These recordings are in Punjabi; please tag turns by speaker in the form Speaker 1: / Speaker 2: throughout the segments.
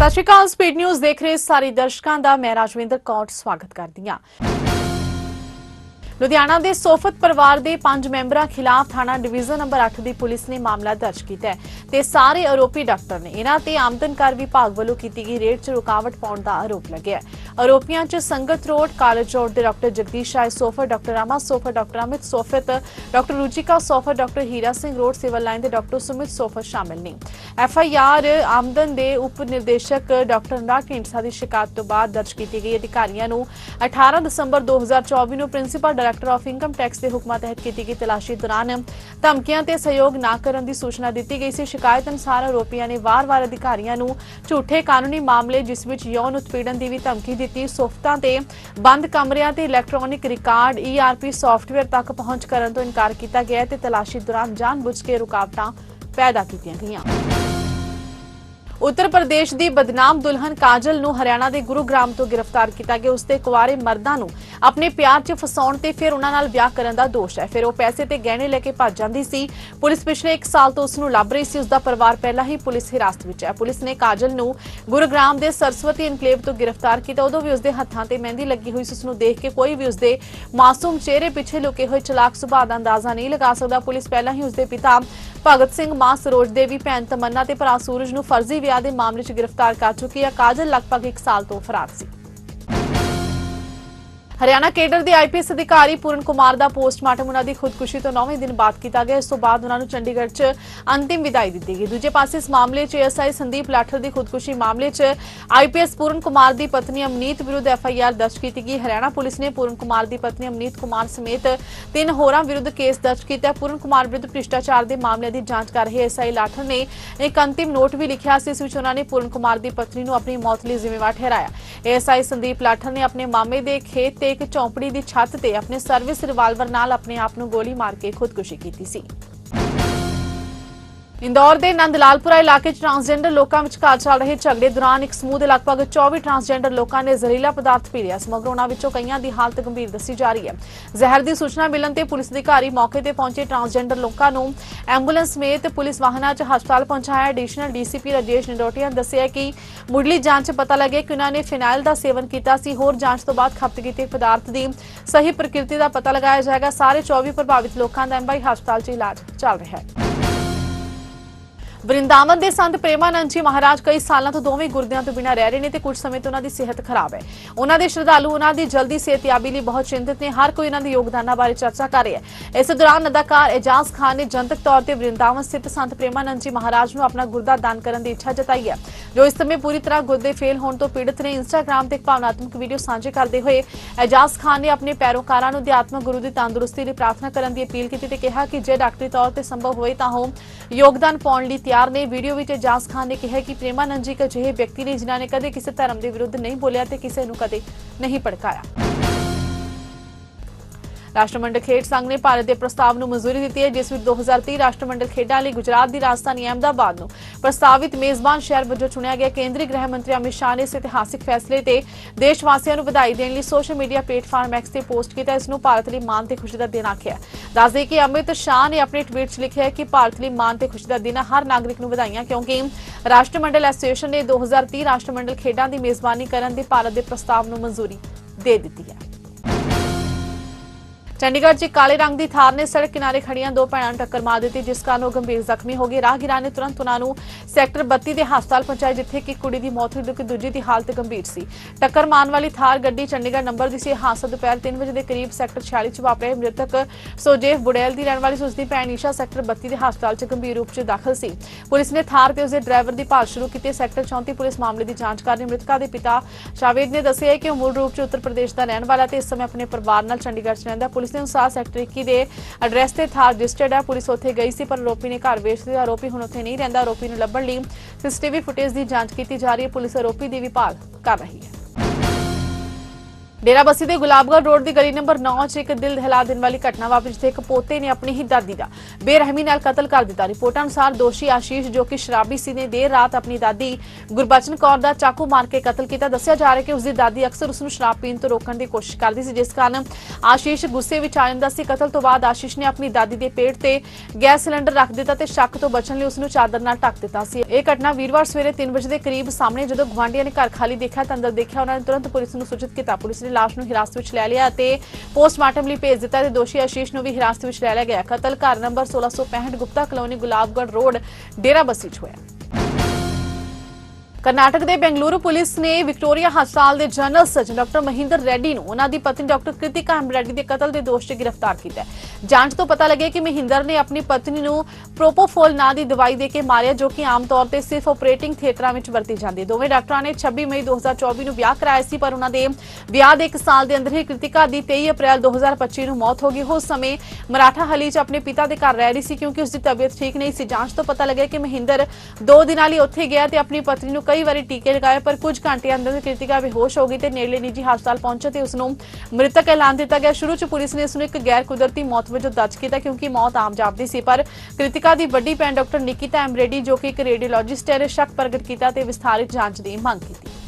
Speaker 1: ਸਤਿ ਸ਼੍ਰੀ ਅਕਾਲ, ਸਪੀਡ ਨਿਊਜ਼ ਦੇਖ ਰਹੇ ਸਾਰੇ ਦਰਸ਼ਕਾਂ ਦਾ, ਮੈਂ ਰਾਜਵਿੰਦਰ ਕੌਰ, ਸਵਾਗਤ ਕਰਦੀ ਹਾਂ। ਲੁਧਿਆਣਾ ਦੇ ਸੋਫਤ ਪਰਿਵਾਰ ਦੇ ਪੰਜ ਮੈਂਬਰਾਂ ਖਿਲਾਫ ਥਾਣਾ ਡਿਵੀਜ਼ਨ ਨੰਬਰ 8 ਦੀ ਪੁਲਿਸ ਨੇ ਮਾਮਲਾ ਦਰਜ ਕੀਤਾ ਹੈ ਤੇ ਸਾਰੇ ਆਰੋਪੀ ਡਾਕਟਰ ਨੇ। ਇਹਨਾਂ ਤੇ ਆਮਦਨ ਵਿਭਾਗ ਵੱਲੋਂ ਕੀਤੀ ਗਈ ਰੇਡ 'ਚ ਰੁਕਾਵਟ ਪਾਉਣ ਦਾ ਆਰੋਪ ਲੱਗਿਆ ਆਰੋਪੀਆਂ 'ਚ ਸੰਗਤ ਰੋਡ, ਕਾਲਜ ਰੋਡ ਦੇ doctor Jagdish Rai Sofat doctor Rama Sofat doctor Amit Sofat, doctor Ruchika Sofat doctor Hira Singh road, civil line ਦੇ ਡਾਕਟਰ ਸੁਮਿਤ ਸੋਫਰ ਸ਼ਾਮਿਲ ਨੇ। ਐਫ ਆਈ ਆਰ ਆਮਦਨ ਦੇ ਉਪ ਨਿਰਦੇਸ਼ਕ ਡਾਕਟਰ ਅਨੁਰਾਗ ਢੀਂਡਸਾ ਦੀ ਸ਼ਿਕਾਇਤ ਤੋਂ ਬਾਅਦ ਦਰਜ ਕੀਤੀ ਗਈ। ਅਧਿਕਾਰੀਆਂ ਨੂੰ 18 ਦਸੰਬਰ 2024 ਨੂੰ principal director of income tax ਦੇ ਹੁਕਮਾਂ ਤਹਿਤ ਕੀਤੀ ਗਈ ਤਲਾਸ਼ੀ ਦੌਰਾਨ ਧਮਕੀਆਂ ਤੇ ਸਹਿਯੋਗ ਨਾ ਕਰਨ ਦੀ ਸੂਚਨਾ ਦਿੱਤੀ ਗਈ ਸੀ। ਸ਼ਿਕਾਇਤ ਅਨੁਸਾਰ ਆਰੋਪੀਆਂ ਨੇ ਵਾਰ-ਵਾਰ ਅਧਿਕਾਰੀਆਂ ਨੂੰ ਝੂਠੇ ਕਾਨੂੰਨੀ ਮਾਮਲੇ, ਜਿਸ ਵਿੱਚ ਯੌਨ ਉਤਪੀੜਨ ਦੀ ਵੀ ਧਮਕੀ ਦਿੱਤੀ ਸੋਫਤਾਂ ਤੇ ਬੰਦ ਕਮਰਿਆਂ ਤੇ ਇਲੈਕਟ੍ਰੋਨਿਕ ਰਿਕਾਰਡ ਈਆਰਪੀ ਸੌਫਟਵੇਅਰ ਤੱਕ ਪਹੁੰਚ ਕਰਨ ਤੋਂ ਇਨਕਾਰ ਕੀਤਾ ਗਿਆ ਤੇ ਤਲਾਸ਼ੀ ਦੌਰਾਨ ਜਾਣਬੁੱਝ ਕੇ ਰੁਕਾਵਟਾਂ ਪੈਦਾ ਕੀਤੀਆਂ ਗਈਆਂ। ਉੱਤਰ ਪ੍ਰਦੇਸ਼ ਦੀ ਬਦਨਾਮ ਦੁਲਹਨ ਕਾਜਲ ਨੂੰ ਹਰਿਆਣਾ ਦੇ ਗੁਰੂਗ੍ਰਾਮ ਤੋਂ ਗ੍ਰਿਫਤਾਰ ਕੀਤਾ ਗਿਆ। ਉਸ ਤੇ ਕੁਆਰੇ ਮਰਦਾਂ ਨੂੰ ਆਪਣੇ ਪਿਆਰ 'ਚ ਫਸਾਉਣ ਤੇ ਫਿਰ ਉਹਨਾਂ ਨਾਲ ਵਿਆਹ ਕਰਨ ਦਾ ਦੋਸ਼ ਹੈ। ਫਿਰ ਉਹ ਪੈਸੇ ਤੇ ਗਹਿਣੇ ਲੈ ਕੇ ਭੱਜ ਜਾਂਦੀ ਸੀ। ਪੁਲਿਸ ਪਿਛਲੇ 1 ਸਾਲ ਤੋਂ ਉਸ ਨੂੰ ਲੱਭ ਰਹੀ ਸੀ। ਉਸ ਦਾ ਪਰਿਵਾਰ ਪਹਿਲਾਂ ਹੀ ਪੁਲਿਸ ਹਿਰਾਸਤ ਵਿੱਚ ਹੈ। ਪੁਲਿਸ ਨੇ ਕਾਜਲ ਨੂੰ ਗੁਰੂਗ੍ਰਾਮ ਦੇ ਸਰਸਵਤੀ ਇਨਕਲੇਵ ਤੋਂ ਗ੍ਰਿਫਤਾਰ ਕੀਤਾ। ਉਦੋਂ ਵੀ ਉਸ ਦੇ ਹੱਥਾਂ ਤੇ ਮਹਿੰਦੀ ਲੱਗੀ ਹੋਈ ਸੀ। ਉਸ ਨੂੰ ਦੇਖ ਕੇ ਕੋਈ ਵੀ ਉਸ ਦੇ ਮਾਸੂਮ ਚਿਹਰੇ ਪਿੱਛੇ ਲੁਕੇ ਹੋਏ ਚਲਾਕ ਸੁਭਾਅ ਦਾ ਅੰਦਾਜ਼ਾ ਨਹੀਂ ਲਗਾ ਸਕਦਾ। ਪੁਲਿਸ ਪਹਿਲਾਂ ਹੀ ਉਸ ਦੇ ਪਿਤਾ ਭਗਤ ਸਿੰਘ ਮਾਂ ਸਰੋਜ ਦੇਵੀ ਭੈਣ ਤਮੰਨਾ ਤੇ ਭਰਾ ਸੂਰਜ ਨੂੰ ਫਰਜ਼ੀ ਵਿਆਹ ਦੇ ਮਾਮਲੇ 'ਚ ਗ੍ਰਿਫਤਾਰ ਕਰ ਚੁੱਕੀ ਹੈ। ਕਾਜਲ ਲਗਭਗ 1 ਸਾਲ ਤੋਂ ਫਰਾਰ ਸੀ। ਹਰਿਆਣਾ ਕੇਡਰ ਦੇ ਆਈਪੀਐਸ ਅਧਿਕਾਰੀ ਪੂਰਨ ਕੁਮਾਰ ਦਾ ਪੋਸਟਮਾਰਟਮ ਉਹਨਾਂ ਦੀ ਖੁਦਕੁਸ਼ੀ ਤੋਂ 9ਵੇਂ ਦਿਨ ਬਾਅਦ ਕੀਤਾ ਗਿਆ। ਇਸ ਤੋਂ ਬਾਅਦ ਉਹਨਾਂ ਨੂੰ ਚੰਡੀਗੜ੍ਹ 'ਚ ਅੰਤਿਮ ਵਿਦਾਈ ਦਿੱਤੀ ਗਈ। ਦੂਜੇ ਪਾਸੇ ਇਸ ਮਾਮਲੇ 'ਚ ਐਸਆਈ ਸੰਦੀਪ ਲਾਠਰ ਦੀ ਖੁਦਕੁਸ਼ੀ ਮਾਮਲੇ 'ਚ ਆਈਪੀਐਸ ਪੂਰਨ ਕੁਮਾਰ ਦੀ ਪਤਨੀ ਅਮਨੀਤ ਵਿਰੁੱਧ ਐਫਆਈਆਰ ਦਰਜ ਕੀਤੀ ਗਈ। ਹਰਿਆਣਾ ਪੁਲਿਸ ਨੇ ਪੂਰਨ ਕੁਮਾਰ ਦੀ ਪਤਨੀ ਅਮਨੀਤ ਕੁਮਾਰ ਸਮੇਤ ਤਿੰਨ ਹੋਰਾਂ ਵਿਰੁੱਧ ਕੇਸ ਦਰਜ ਕੀਤਾ। ਪੂਰਨ ਕੁਮਾਰ ਵਿਰੁੱਧ ਭ੍ਰਿਸ਼ਟਾਚਾਰ ਦੇ ਮਾਮਲੇ ਦੀ ਜਾਂਚ ਕਰ ਰਹੇ ਐਸਆਈ ਲਾਠਰ ਨੇ ਇੱਕ ਅੰਤਿਮ ਨੋਟ ਵੀ ਲਿਖਿਆ ਸੀ। ਇਸ ਵਿੱਚ ਉਹਨਾਂ ਨੇ ਪੂਰਨ ਕੁਮਾਰ ਦੀ ਪਤਨੀ ਨੂੰ ਆਪਣੀ ਮੌਤ ਲਈ ਜ਼ਿੰਮੇਵਾਰ ਠਹਿਰਾਇਆ। ਐਸਆਈ ਸੰਦੀਪ ਲਾਠਰ ਨੇ ਆਪਣੇ ਮਾਮੇ ਦੇ ਖੇਤ ਤੇ ਇੱਕ ਚੌਂਪੜੀ ਦੀ ਛੱਤ ਤੇ ਆਪਣੇ ਸਰਵਿਸ ਰਿਵਾਲਵਰ ਨਾਲ ਆਪਣੇ ਆਪ ਨੂੰ ਗੋਲੀ ਮਾਰ ਕੇ ਖੁਦਕੁਸ਼ੀ ਕੀਤੀ ਸੀ। ਇੰਦੌਰ ਦੇ ਨੰਦਲਾਲਪੁਰਾ ਇਲਾਕੇ 'ਚ ਟਰਾਂਸਜੈਂਡਰ ਲੋਕਾਂ ਵਿਚਕਾਰ ਚੱਲ ਰਹੇ ਝਗੜੇ ਦੌਰਾਨ ਇੱਕ ਸਮੂਹ ਦੇ ਲਗਭਗ 24 ਟਰਾਂਸਜੈਂਡਰ ਲੋਕਾਂ ਨੇ ਜ਼ਹਿਰੀਲਾ ਪਦਾਰਥ ਪੀ ਲਿਆ ਸਮਗਰ ਉਹਨਾਂ ਵਿੱਚੋਂ ਕਈਆਂ ਦੀ ਹਾਲਤ ਗੰਭੀਰ ਦੱਸੀ ਜਾ ਰਹੀ ਹੈ। ਜ਼ਹਿਰ ਦੀ ਸੂਚਨਾ ਮਿਲਣ ਤੇ ਪੁਲਿਸ ਅਧਿਕਾਰੀ ਮੌਕੇ ਤੇ ਪਹੁੰਚੇ ਟਰਾਂਸਜੈਂਡਰ ਲੋਕਾਂ ਨੂੰ ਐਂਬੂਲੈਂਸ ਸਮੇਤ ਪੁਲਿਸ ਵਾਹਨਾਂ 'ਚ ਹਸਪਤਾਲ ਪਹੁੰਚਾਇਆ। ਐਡੀਸ਼ਨਲ ਡੀਸੀਪੀ ਰਾਜੇਸ਼ ਨਿਡੋਟੀਆ ਨੇ ਦੱਸਿਆ ਕਿ ਮੁੱਢਲੀ ਜਾਂਚ 'ਚ ਪਤਾ ਲੱਗਿਆ ਕਿ ਉਹਨਾਂ ਨੇ ਫਿਨਾਈਲ ਦਾ ਸੇਵਨ ਕੀਤਾ ਸੀ। ਹੋਰ ਜਾਂਚ ਤੋਂ ਬਾਅਦ ਖਪਤ ਕੀਤੇ ਪਦਾਰਥ ਦੀ ਸਹੀ ਪ੍ਰਕਿਰਤੀ ਦਾ ਪਤਾ ਲਗਾਇਆ ਜਾਏਗਾ। ਸਾਰੇ 24 ਪ੍ਰਭਾਵਿਤ ਲੋਕਾਂ ਦਾ ਐਮਬਾਈ ਹਸਪਤਾਲ 'ਚ ਇਲਾਜ ਚੱਲ ਰਿਹਾ ਹੈ। ਵਰਿੰਦਾਵਨ ਦੇ ਸੰਤ ਪ੍ਰੇਮਾਨੰਦ ਜੀ ਮਹਾਰਾਜ ਕਈ ਸਾਲਾਂ ਤੋਂ ਦੋਵੇਂ ਗੁਰਦਿਆਂ ਤੋਂ ਬਿਨਾਂ ਰਹਿ ਰਹੇ ਨੇ ਤੇ ਕੁਝ ਸਮੇਂ ਤੋਂ ਉਹਨਾਂ ਦੀ ਸਿਹਤ ਖਰਾਬ ਹੈ। ਉਹਨਾਂ ਦੇ ਸ਼ਰਧਾਲੂ, ਉਹਨਾਂ ਦੀ ਜਲਦੀ ਸਿਹਤਯਾਬੀ ਲਈ ਬਹੁਤ ਚਿੰਤਤ ਨੇ। ਹਰ ਕੋਈ ਉਹਨਾਂ ਦੇ ਯੋਗਦਾਨਾਂ ਬਾਰੇ ਚਰਚਾ ਕਰ ਰਿਹਾ ਹੈ। ਇਸ ਦੌਰਾਨ ਅਦਾਕਾਰ ਇਜਾਜ਼ ਖਾਨ ਨੇ ਜਨਤਕ ਤੌਰ ਤੇ ਵਰਿੰਦਾਵਨ ਸਥਿਤ ਸੰਤ ਪ੍ਰੇਮਾਨੰਦ ਜੀ ਮਹਾਰਾਜ ਨੂੰ ਆਪਣਾ ਗੁਰਦਾ ਦਾਨ ਕਰਨ ਦੀ ਇੱਛਾ ਜਤਾਈ ਹੈ, ਜੋ ਇਸ ਸਮੇਂ ਪੂਰੀ ਤਰ੍ਹਾਂ ਗੁਰਦੇ ਫੇਲ ਹੋਣ ਤੋਂ ਪੀੜਤ ਨੇ। ਇੰਸਟਾਗ੍ਰam ਤੇ ਇੱਕ ਭਾਵਨਾਤਮਕ ਵੀਡੀਓ ਸਾਂਝੇ ਕਰਦੇ ਹੋਏ ਇਜਾਜ਼ ਖਾਨ ਨੇ ਆਪਣੇ ਪੈਰੋਕਾਰਾਂ ਨੂੰ ਅਧਿਆਤਮਕ ਗੁਰੂ ਦੀ ਤੰਦਰੁਸਤੀ ਲਈ ਪ੍ਰਾਰਥਨਾ ਕਰਨ ਦੀ ਅਪੀਲ ਕੀਤੀ ਤੇ ਕਿਹਾ ਕਿ ਜੇ ਡਾਕਟਰੀ ਤੌਰ ਤੇ ਸੰਭਵ ਹੋਏ ਤਾਂ ਉਹ ਯੋਗਦਾਨ ਪਾਉਣ ਲਈ ਤਿਆਰ ਨੇ ਵੀਡੀਓ ਵਿੱਚ ਇਜਾਜ਼ ਖਾਨ ਨੇ ਕਿਹਾ ਕਿ ਪ੍ਰੇਮਾਨੰਦ ਜੀ ਇੱਕ ਅਜਿਹੇ ਵਿਅਕਤੀ ਨੇ ਜਿਨ੍ਹਾਂ ਨੇ ਕਦੇ ਕਿਸੇ ਧਰਮ ਦੇ ਵਿਰੁੱਧ ਨਹੀਂ ਬੋਲਿਆ ਤੇ ਕਿਸੇ ਨੂੰ ਕਦੇ ਨਹੀਂ ਭੜਕਾਇਆ। ਰਾਸ਼ਟਰਮੰਡਲ ਖੇਡ ਸੰਘ ਨੇ ਭਾਰਤ ਦੇ ਪ੍ਰਸਤਾਵ ਨੂੰ ਮਨਜ਼ੂਰੀ ਦਿੱਤੀ ਹੈ, ਜਿਸ ਵਿੱਚ 2030 ਰਾਸ਼ਟਰਮੰਡਲ ਖੇਡਾਂ ਲਈ ਗੁਜਰਾਤ ਦੀ ਰਾਜਧਾਨੀ ਅਹਿਮਦਾਬਾਦ ਨੂੰ ਪ੍ਰਸਤਾਵਿਤ ਮੇਜ਼ਬਾਨ ਸ਼ਹਿਰ ਵਜੋਂ ਚੁਣਿਆ ਗਿਆ। ਕੇਂਦਰੀ ਗ੍ਰਹਿ ਮੰਤਰੀ ਅਮਿਤ ਸ਼ਾਹ ਨੇ ਇਸ ਇਤਿਹਾਸਿਕ ਫੈਸਲੇ ਤੇ ਦੇਸ਼ ਵਾਸੀਆਂ ਨੂੰ ਵਧਾਈ ਦੇਣ ਲਈ ਸੋਸ਼ਲ ਮੀਡੀਆ ਪਲੇਟਫਾਰਮ ਐਕਸ ਤੇ ਪੋਸਟ ਕੀਤਾ। ਇਸ ਨੂੰ ਭਾਰਤ ਲਈ ਮਾਣ ਤੇ ਖੁਸ਼ੀ ਦਾ ਦਿਨ ਆਖਿਆ ਦੱਸਦੇ ਕਿ ਅਮਿਤ ਸ਼ਾਹ ਨੇ ਆਪਣੇ ਟਵੀਟ 'ਚ ਲਿਖਿਆ ਕਿ ਭਾਰਤ ਲਈ ਮਾਣ ਤੇ ਖੁਸ਼ੀ ਦਾ ਦਿਨ ਹਰ ਨਾਗਰਿਕ ਨੂੰ ਵਧਾਈਆਂ, ਕਿਉਂਕਿ ਰਾਸ਼ਟਰਮੰਡਲ ਐਸੋਸੀਏਸ਼ਨ ਨੇ 2030 ਰਾਸ਼ਟਰਮੰਡਲ ਖੇਡਾਂ ਦੀ ਮੇਜ਼ਬਾਨੀ ਕਰਨ ਦੇ ਭਾਰਤ ਦੇ ਪ੍ਰਸਤਾਵ ਨੂੰ ਮਨਜ਼ੂਰੀ ਦੇ ਦਿੱਤੀ ਹੈ। ਚੰਡੀਗੜ੍ਹ 'ਚ ਕਾਲੇ ਰੰਗ ਦੀ ਥਾਰ ਨੇ ਸੜਕ ਕਿਨਾਰੇ ਖੜੀਆਂ ਦੋ ਭੈਣਾਂ ਨੂੰ ਟੱਕਰ ਮਾਰ ਦਿੱਤੀ, ਜਿਸ ਕਾਰਨ ਉਹ ਗੰਭੀਰ ਜ਼ਖਮੀ ਹੋ ਗਏ। ਰਾਹਗੀਰਾਂ ਨੇ ਤੁਰੰਤ ਉਹਨਾਂ ਨੂੰ ਸੈਕਟਰ 32 ਦੇ ਹਸਪਤਾਲ ਪਹੁੰਚਾਇਆ, ਜਿੱਥੇ ਕਿ ਕੁੜੀ ਦੀ ਮੌਤ ਹੋਈ ਜਦਕਿ ਦੂਜੀ ਦੀ ਹਾਲਤ ਗੰਭੀਰ ਸੀ। ਟੱਕਰ ਮਾਰਨ ਵਾਲੀ ਥਾਰ ਗੱਡੀ ਚੰਡੀਗੜ੍ਹ ਨੰਬਰ ਦੀ ਸੀ। ਹਾਦਸਾ ਦੁਪਹਿਰ 3 ਵਜੇ ਦੇ ਕਰੀਬ ਸੈਕਟਰ 46 'ਚ ਵਾਪਰਿਆ। ਮ੍ਰਿਤਕ ਸੋਜੇਫ ਬੁੜੈਲ ਦੀ ਰਹਿਣ ਵਾਲੀ ਸੀ। ਉਸ ਦੀ ਭੈਣ ਈਸ਼ਾ ਸੈਕਟਰ 32 ਦੇ ਹਸਪਤਾਲ 'ਚ ਗੰਭੀਰ ਰੂਪ 'ਚ ਦਾਖਲ ਸੀ। ਪੁਲਿਸ ਨੇ ਥਾਰ ਤੇ ਉਸਦੇ ਡਰਾਈਵਰ ਦੀ ਭਾਲ ਸ਼ੁਰੂ ਕੀਤੀ। ਸੈਕਟਰ 34 ਪੁਲਿਸ ਮਾਮਲੇ ਦੀ ਜਾਂਚ ਕਰ ਰਹੀ ਮ੍ਰਿਤਕਾ ਦੇ ਪਿਤਾ ਸ਼ਾਵੇਦ ਨੇ ਦੱਸਿਆ ਕਿ ਉਹ ਮੂਲ ਰੂਪ 'ਚ ਉੱਤਰ ਪ੍ਰਦੇਸ਼ ਦਾ ਰਹਿਣ ਵਾਲਾ ਤੇ ਇਸ ਸਮੇਂ ਆਪਣੇ ਪਰਿਵਾਰ ਨਾਲ ਚੰਡੀਗੜ੍ਹ 'ਚ ਰਹਿੰਦਾ ਪੁਲਿਸ ਪੁਲਿਸ ਨੇ ਅਨੁਸਾਰ ਸੈਕਟਰ 21 ਦੇ ਐਡਰੈਸ ਤੇ ਥਾਰ ਰਜਿਸਟਰਡ ਹੈ ਪੁਲਿਸ ਉੱਥੇ ਗਈ ਸੀ, ਪਰ ਆਰੋਪੀ ਨੇ ਘਰ ਵੇਚ ਦਿੱਤਾ। ਆਰੋਪੀ ਹੁਣ ਉੱਥੇ ਨਹੀਂ ਰਹਿੰਦਾ। ਆਰੋਪੀ ਨੂੰ ਲੱਭਣ ਲਈ ਸੀਸੀਟੀਵੀ ਫੁਟੇਜ ਦੀ ਜਾਂਚ ਕੀਤੀ ਜਾ ਰਹੀ ਹੈ। ਪੁਲਿਸ ਆਰੋਪੀ ਦੀ ਵੀ ਭਾਲ ਕਰ ਰਹੀ ਹੈ। ਡੇਰਾਬੱਸੀ ਦੇ ਗੁਲਾਬਗੜ੍ਹ ਰੋਡ ਦੀ ਗਲੀ ਨੰਬਰ 9 'ਚ ਇੱਕ ਦਿਲ ਦਹਿਲਾ ਦੇਣ ਵਾਲੀ ਘਟਨਾ ਵਾਪਰੀ ਜਿੱਥੇ ਇੱਕ ਪੋਤੇ ਨੇ ਆਪਣੀ ਹੀ ਦਾਦੀ ਦਾ ਬੇਰਹਿਮੀ ਨਾਲ ਕਤਲ ਕਰ ਦਿੱਤਾ। ਰਿਪੋਰਟਾਂ ਅਨੁਸਾਰ ਦੋਸ਼ੀ ਆਸ਼ੀਸ਼, ਜੋ ਕਿ ਸ਼ਰਾਬੀ ਸੀ, ਨੇ ਦੇਰ ਰਾਤ ਆਪਣੀ ਦਾਦੀ ਗੁਰਬਚਨ ਕੌਰ ਦਾ ਚਾਕੂ ਮਾਰ ਕੇ ਕਤਲ ਕੀਤਾ। ਦੱਸਿਆ ਜਾ ਰਿਹਾ ਕਿ ਉਸ ਦੀ ਦਾਦੀ ਅਕਸਰ ਉਸ ਨੂੰ ਸ਼ਰਾਬ ਪੀਣ ਤੋਂ ਰੋਕਣ ਦੀ ਕੋਸ਼ਿਸ਼ ਕਰਦੀ ਸੀ, ਜਿਸ ਕਾਰਨ ਆਸ਼ੀਸ਼ ਗੁੱਸੇ ਵਿੱਚ ਆ ਜਾਂਦਾ ਸੀ। ਕਤਲ ਤੋਂ ਬਾਅਦ ਆਸ਼ੀਸ਼ ਨੇ ਆਪਣੀ ਦਾਦੀ ਦੇ ਪੇਟ ਤੇ ਗੈਸ ਸਿਲੰਡਰ ਰੱਖ ਦਿੱਤਾ ਤੇ ਸ਼ੱਕ ਤੋਂ ਬਚਣ ਲਈ ਉਸ ਨੂੰ ਚਾਦਰ ਨਾਲ ਢੱਕ ਦਿੱਤਾ ਸੀ। ਇਹ ਘਟਨਾ ਵੀਰਵਾਰ ਸਵੇਰੇ 3 ਵਜੇ ਦੇ ਕਰੀਬ ਸਾਹਮਣੇ ਜਦੋਂ ਗਵਾਂਢੀਆਂ ਨੇ ਘਰ ਖਾਲੀ ਦੇਖਿਆ ਤਾਂ ਅੰਦਰ ਦੇਖਿਆ ਉਹਨਾਂ ਨੇ ਤੁਰੰਤ ਪੁਲਿਸ ਨੂੰ ਸੂਚਿਤ ਕੀਤਾ। ਪੁਲਿਸ ਨੇ ਲਾਸ਼ ਨੂੰ ਹਿਰਾਸਤ ਵਿੱਚ ਲੈ ਲਿਆ ਅਤੇ ਪੋਸਟਮਾਰਟਮ ਲਈ ਭੇਜ ਦਿੱਤਾ ਤੇ ਦੋਸ਼ੀ ਆਸ਼ੀਸ਼ ਨੂੰ ਵੀ ਹਿਰਾਸਤ ਵਿੱਚ ਲੈ ਲਿਆ ਗਿਆ। ਕਤਲ ਘਰ number 1665 Gupta colony Gulabgarh road Derabassi 'ਚ ਹੋਇਆ। ਕਰਨਾਟਕ ਦੇ ਬੈਂਗਲੁਰੂ ਪੁਲਿਸ ਨੇ ਵਿਕਟੋਰੀਆ ਹਸਪਤਾਲ ਦੇ general surgeon doctor Mahinder Reddy ਨੂੰ ਉਹਨਾਂ ਦੀ ਪਤਨੀ ਡਾਕਟਰ ਕ੍ਰਿਤਿਕਾ ਐਮ ਦੇ ਕਤਲ ਦੇ ਦੋਸ਼ 'ਚ ਗ੍ਰਿਫਤਾਰ ਕੀਤਾ ਹੈ। ਜਾਂਚ ਤੋਂ ਪਤਾ ਲੱਗਿਆ ਕਿ ਮਹਿੰਦਰ ਨੇ ਆਪਣੀ ਪਤਨੀ ਨੂੰ ਪ੍ਰੋਪੋਫੋਲ ਨਾਂ ਦੀ ਦਵਾਈ ਦੇ ਕੇ ਮਾਰਿਆ, ਜੋ ਕਿ ਆਮ ਤੌਰ ਤੇ ਸਿਰਫ ਆਪਰੇਟਿੰਗ ਥੀਏਟਰਾਂ ਵਿੱਚ ਵਰਤੀ ਜਾਂਦੀ ਹੈ। ਦੋਵੇਂ ਡਾਕਟਰਾਂ ਨੇ 26 ਮਈ 2024 ਨੂੰ ਵਿਆਹ ਕਰਾਇਆ ਸੀ, ਪਰ ਉਹਨਾਂ ਦੇ ਵਿਆਹ ਦੇ 1 ਸਾਲ ਦੇ ਅੰਦਰ ਹੀ ਕ੍ਰਿਤਿਕਾ ਦੀ 23 ਅਪ੍ਰੈਲ 2025 ਨੂੰ ਮੌਤ ਹੋ ਗਈ। ਉਸ ਸਮੇਂ ਮਰਾਠਾ ਹਲੀ 'ਚ ਆਪਣੇ ਪਿਤਾ ਦੇ ਘਰ ਰਹਿ ਰਹੀ ਸੀ, ਕਿਉਂਕਿ ਉਸ ਦੀ ਤਬੀਅਤ ਠੀਕ ਨਹੀਂ ਸੀ। ਜਾਂਚ ਤੋਂ ਪਤਾ ਲੱਗਿਆ ਕਿ ਮਹਿੰਦਰ ਦੋ ਦਿਨਾਂ ਲਈ ਉੱਥੇ ਗਿਆ ਤੇ ਆਪਣੀ ਪਤਨੀ ਨੂੰ ਕਈ ਵਾਰੀ ਟੀਕੇ ਲਗਾਏ, ਪਰ ਕੁਝ ਘੰਟੇ ਅੰਦਰ ਕ੍ਰਿਤਿਕਾ ਬੇਹੋਸ਼ ਹੋ ਗਈ ਤੇ ਨੇੜਲੇ ਨਿੱਜੀ ਹਸਪਤਾਲ ਪਹੁੰਚੇ ਤੇ ਉਸ ਨੂੰ ਮ੍ਰਿਤਕ ਐਲਾਨ ਦਿੱਤਾ ਗਿਆ। ਸ਼ੁਰੂ 'ਚ ਪੁਲਿਸ ਨੇ ਇਸ ਨੂੰ ਇੱਕ ਗੈਰ ਕੁਦਰਤੀ ਮੌਤ ਵਜੋਂ ਦਰਜ ਕੀਤਾ ਕਿਉਂਕਿ ਮੌਤ ਆਮ ਜਾਪਦੀ ਸੀ, ਪਰ ਕ੍ਰਿਤਿਕਾ ਦੀ ਵੱਡੀ ਭੈਣ ਡਾਕਟਰ ਨਿਕਿਤਾ ਐਮਰੇਡੀ ਜੋ ਕਿ ਇੱਕ ਰੇਡੀਓਲੋਜਿਸਟ ਹੈ, ਨੇ ਸ਼ੱਕ ਪ੍ਰਗਟ ਕੀਤਾ ਤੇ ਵਿਸਥਾਰਿਤ ਜਾਂਚ ਦੀ ਮੰਗ ਕੀਤੀ।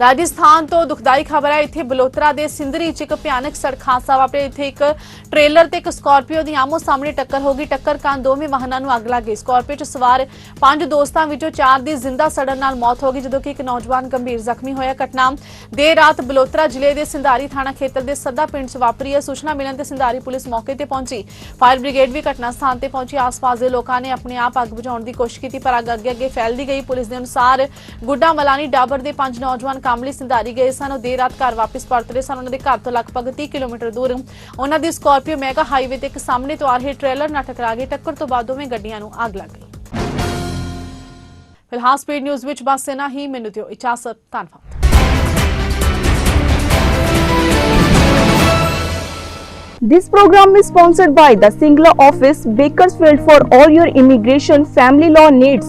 Speaker 1: ਰਾਜਸਥਾਨ ਤੋਂ ਦੁਖਦਾਈ ਖਬਰ ਹੈ, ਇੱਥੇ ਬਲੋਤਰਾ ਦੇ ਸਿੰਦਰੀ ਚ ਇੱਕ ਭਿਆਨਕ ਸੜਕ ਹਾਦਸਾ ਵਾਪਰਿਆ। ਇੱਥੇ ਇੱਕ ਟ੍ਰੇਲਰ ਤੇ ਇੱਕ ਸਕਾਰਪੀਓ ਦੀ ਆਮੋ ਸਾਹਮਣੇ ਟੱਕਰ ਹੋ ਗਈ। ਟੱਕਰ ਕਾਰਨ ਦੋਵੇਂ ਵਾਹਨਾਂ ਨੂੰ ਅੱਗ ਲੱਗ ਗਈ। ਸਕਾਰਪੀਓ 'ਚ ਸਵਾਰ ਪੰਜ ਦੋਸਤਾਂ ਵਿੱਚੋਂ ਚਾਰ ਦੀ ਜ਼ਿੰਦਾ ਸੜਨ ਨਾਲ ਮੌਤ ਹੋ ਗਈ, ਜਦੋਂ ਕਿ ਇੱਕ ਨੌਜਵਾਨ ਗੰਭੀਰ ਜ਼ਖਮੀ ਹੋਇਆ। ਘਟਨਾ ਦੇਰ ਰਾਤ ਬਲੋਤਰਾ ਜ਼ਿਲ੍ਹੇ ਦੇ ਸਿੰਧਾਰੀ ਥਾਣਾ ਖੇਤਰ ਦੇ ਸੱਦਾ ਪਿੰਡ 'ਚ ਵਾਪਰੀ ਹੈ। ਸੂਚਨਾ ਮਿਲਣ ਤੇ ਸਿੰਧਾਰੀ ਪੁਲਿਸ ਮੌਕੇ ਤੇ ਪਹੁੰਚੀ। ਫਾਇਰ ਬ੍ਰਿਗੇਡ ਵੀ ਘਟਨਾ ਸਥਾਨ ਤੇ ਪਹੁੰਚੀ। ਆਸ-ਪਾਸ ਦੇ ਲੋਕਾਂ ਨੇ ਆਪਣੇ ਆਪ ਅੱਗ ਬੁਝਾਉਣ ਦੀ ਕੋਸ਼ਿਸ਼ ਕੀਤੀ, ਪਰ ਅੱਗ ਅੱਗੇ ਅੱਗੇ ਫੈਲਦੀ ਗਈ। ਪੁਲਿਸ ਦੇ ਅਨੁਸਾਰ ਗੁੱਡਾ ਮਲਾਨੀ ਡਾਬਰ ਦੇ ਪੰਜ ਨੌਜਵਾਨ ਕਾਮਲੀ ਸਿੰਧਾਰੀ ਗਏ ਸਨ ਉਹ ਦੇਰ ਰਾਤ ਘਰ ਵਾਪਸ ਪਰਤ ਰਹੇ ਸਨ। ਉਹਨਾਂ ਦੇ ਘਰ ਤੋਂ ਲਗਭਗ 30 ਕਿਲੋਮੀਟਰ ਦੂਰ ਉਹਨਾਂ ਦੀ ਸਕਾਰਪੀਓ ਮੈਗਾ ਹਾਈਵੇ ਤੇ ਇੱਕ ਸਾਹਮਣੇ ਤੋਂ ਆ ਰਹੇ ਟ੍ਰੇਲਰ ਨਾਲ ਟਕਰਾ ਗਈ। ਟੱਕਰ ਤੋਂ ਬਾਅਦ ਦੋਵੇਂ ਗੱਡੀਆਂ ਨੂੰ ਅੱਗ ਲੱਗ ਗਈ। ਫਿਲਹਾਲ ਸਪੀਡ ਨਿਊਜ਼ ਵਿੱਚ ਬਸ ਇਨਾ ਹੀ। ਮੈਨੂੰ ਦਿਓ ਇਜਾਜ਼ਤ। ਧੰਨਵਾਦ।
Speaker 2: This program is sponsored by the Singla office, Bakersfield for all your immigration family law needs.